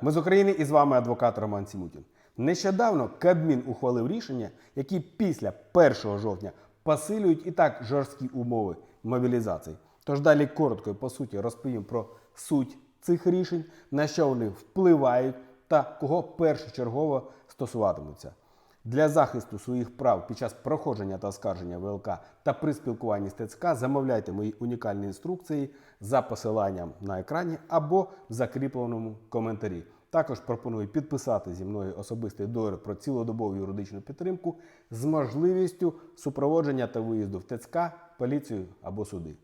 Ми з України і з вами адвокат Роман Сімутін. Нещодавно Кабмін ухвалив рішення, які після 1 жовтня посилюють і так жорсткі умови мобілізації. Тож далі коротко і по суті розповім про суть цих рішень, на що вони впливають та кого першочергово стосуватимуться. Для захисту своїх прав під час проходження та оскарження ВЛК та при спілкуванні з ТЦК замовляйте мої унікальні інструкції за посиланням на екрані або в закріпленому коментарі. Також пропоную підписати зі мною особистий договір про цілодобову юридичну підтримку з можливістю супроводження та виїзду в ТЦК, поліцію або суди.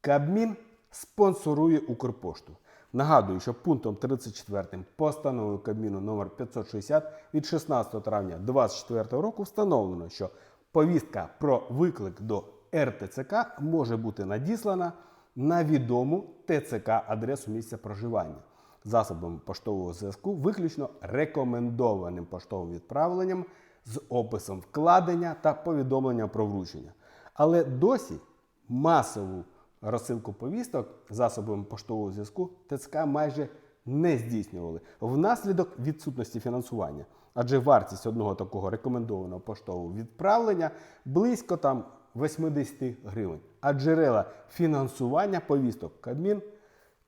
Кабмін спонсорує Укрпошту. Нагадую, що пунктом 34 постанови Кабміну номер 560 від 16 травня 2024 року встановлено, що повістка про виклик до РТЦК може бути надіслана на відому ТЦК адресу місця проживання засобами поштового зв'язку, виключно рекомендованим поштовим відправленням з описом вкладення та повідомленням про вручення. Але досі масову розсилку повісток засобами поштового зв'язку ТЦК майже не здійснювали внаслідок відсутності фінансування. Адже вартість одного такого рекомендованого поштового відправлення близько там 80 гривень. А джерела фінансування повісток Кабмін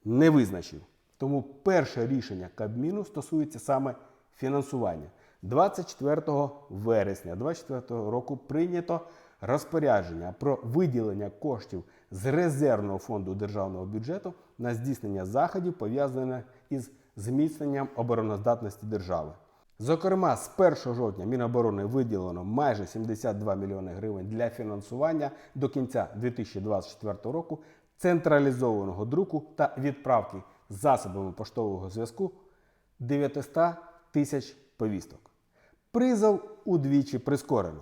не визначив. Тому перше рішення Кабміну стосується саме фінансування. 24 вересня 2024 року прийнято розпорядження про виділення коштів з резервного фонду державного бюджету на здійснення заходів, пов'язаних із зміцненням обороноздатності держави. Зокрема, з 1 жовтня Міноборони виділено майже 72 мільйони гривень для фінансування до кінця 2024 року централізованого друку та відправки засобами поштового зв'язку 900 тисяч повісток. Призов удвічі прискорено.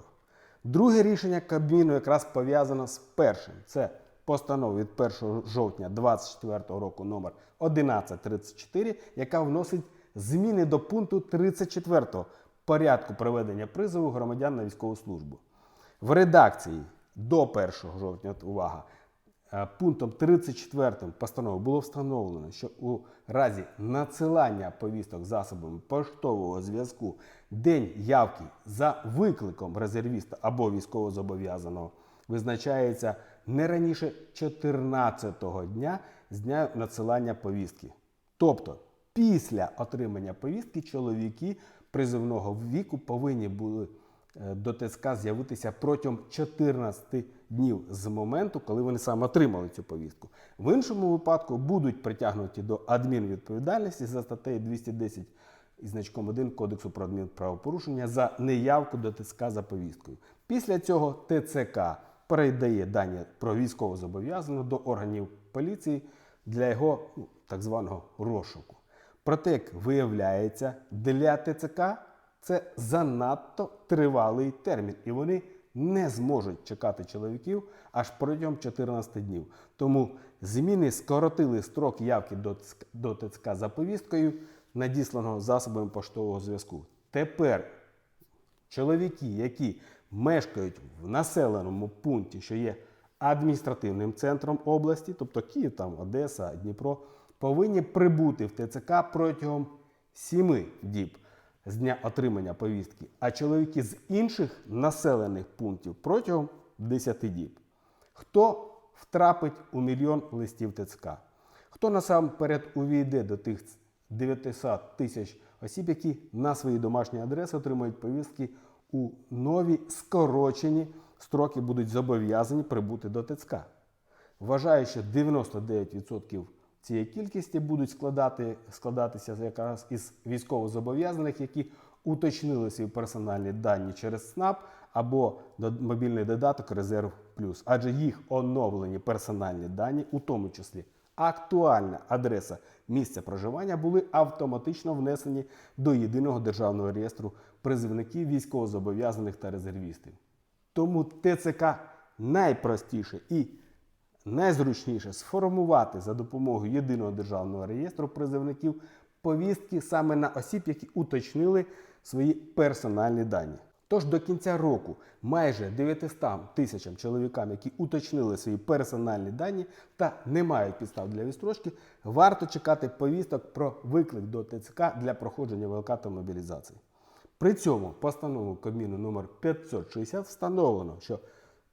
Друге рішення Кабміну якраз пов'язано з першим. Це постанова від 1 жовтня 2024 року номер 1134, яка вносить зміни до пункту 34 порядку проведення призову громадян на військову службу. В редакції до 1 жовтня, увага, пунктом 34 постанови було встановлено, що у разі надсилання повісток засобами поштового зв'язку день явки за викликом резервіста або військовозобов'язаного визначається не раніше 14-го дня з дня надсилання повістки. Тобто, після отримання повістки чоловіки призовного віку повинні були е, до ТСК з'явитися протягом 14 днів з моменту, коли вони саме отримали цю повістку. В іншому випадку будуть притягнуті до адмінвідповідальності за статтею 210 із значком 1 Кодексу про адмінправопорушення за неявку до ТЦК за повісткою. Після цього ТЦК передає дані про військовозобов'язаного до органів поліції для його ну, так званого розшуку. Проте, як виявляється, для ТЦК це занадто тривалий термін, і вони не зможуть чекати чоловіків аж протягом 14 днів. Тому зміни скоротили строк явки до ТЦК, за повісткою, надісланого засобами поштового зв'язку. Тепер чоловіки, які мешкають в населеному пункті, що є адміністративним центром області, тобто Київ, там, Одеса, Дніпро, повинні прибути в ТЦК протягом 7 діб з дня отримання повістки, а чоловіки з інших населених пунктів протягом 10 діб. Хто втрапить у мільйон листів ТЦК? Хто насамперед увійде до тих 900 тисяч осіб, які на свої домашні адреси отримують повістки у нові скорочені строки будуть зобов'язані прибути до ТЦК? Вважаю, що 99% цієї кількості будуть складати, складатися якраз із військовозобов'язаних, які уточнили свої персональні дані через СНАП або мобільний додаток Резерв Плюс, адже їх оновлені персональні дані, у тому числі актуальна адреса місця проживання, були автоматично внесені до єдиного державного реєстру призивників військовозобов'язаних та резервістів. Тому ТЦК найпростіше і найзручніше сформувати за допомогою єдиного державного реєстру призовників повістки саме на осіб, які уточнили свої персональні дані. Тож до кінця року майже 900 тисячам чоловікам, які уточнили свої персональні дані та не мають підстав для відстрочки, варто чекати повісток про виклик до ТЦК для проходження ВЛК та мобілізації. При цьому постановою Кабміну номер 560 встановлено, що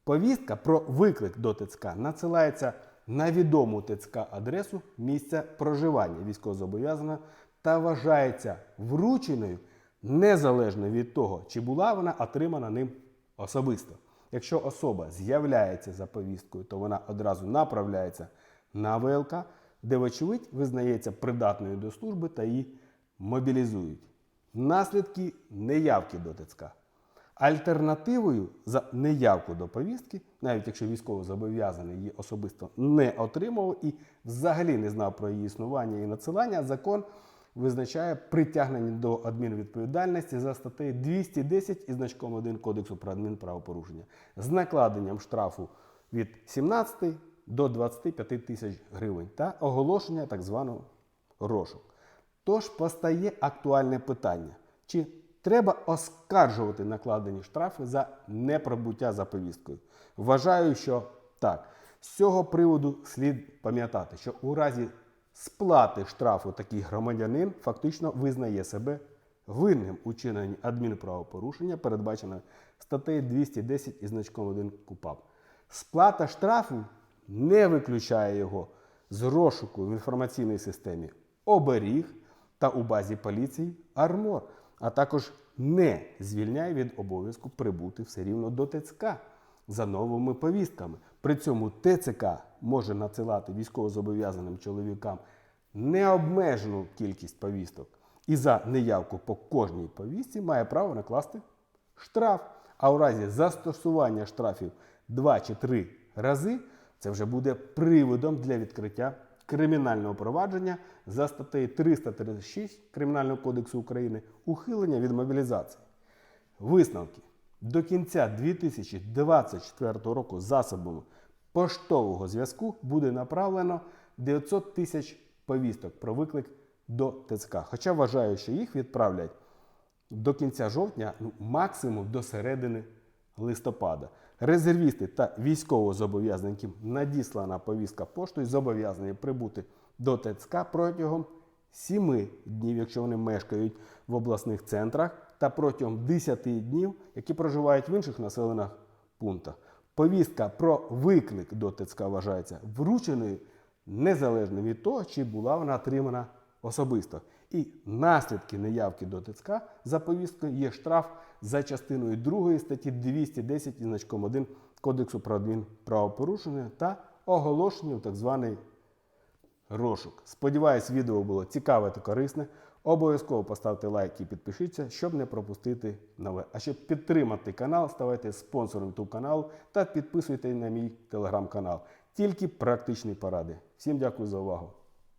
повістка про виклик до ТЦК надсилається на відому ТЦК адресу місця проживання військовозобов'язаного та вважається врученою незалежно від того, чи була вона отримана ним особисто. Якщо особа з'являється за повісткою, то вона одразу направляється на ВЛК, де, вочевидь, визнається придатною до служби та її мобілізують. Наслідки неявки до ТЦК. Альтернативою за неявку до повістки, навіть якщо військовозобов'язаний її особисто не отримував і взагалі не знав про її існування і надсилання, закон визначає притягнення до адмінвідповідальності за статтею 210 із значком 1 Кодексу про адмінправопорушення з накладенням штрафу від 17 до 25 тисяч гривень та оголошення так званого розшук. Тож постає актуальне питання: чи треба оскаржувати накладені штрафи за непробуття за повісткою? Вважаю, що так. З цього приводу слід пам'ятати, що у разі сплати штрафу такий громадянин фактично визнає себе винним у чиненні адмінправопорушення, передбачене статтею 210 із значком 1 КУПАП. Сплата штрафу не виключає його з розшуку в інформаційній системі оберіг та у базі поліції армор, а також не звільняє від обов'язку прибути все рівно до ТЦК за новими повістками. При цьому ТЦК може надсилати військовозобов'язаним чоловікам необмежену кількість повісток і за неявку по кожній повістці має право накласти штраф. А у разі застосування штрафів 2 чи 3 рази це вже буде приводом для відкриття кримінального провадження за статтею 336 Кримінального кодексу України ухилення від мобілізації. Висновки. До кінця 2024 року засобами поштового зв'язку буде направлено 900 тисяч повісток про виклик до ТЦК. Хоча вважаю, що їх відправлять до кінця жовтня, ну, максимум до середини листопада. Резервісти та військовозобов'язані, надіслана повістка поштою, зобов'язані прибути до ТЦК протягом 7 днів, якщо вони мешкають в обласних центрах, та протягом 10 днів, які проживають в інших населених пунктах. Повістка про виклик до ТЦК вважається врученою незалежно від того, чи була вона отримана особисто. І наслідки неявки до ТЦК за повісткою є штраф за частиною 2 статті 210 із значком 1 Кодексу про адмінправопорушення та оголошення в так званий розшук. Сподіваюсь, відео було цікаве та корисне. Обов'язково поставте лайк і підпишіться, щоб не пропустити нове. А щоб підтримати канал, ставайте спонсором YouTube каналу та підписуйте на мій телеграм-канал. Тільки практичні поради. Всім дякую за увагу.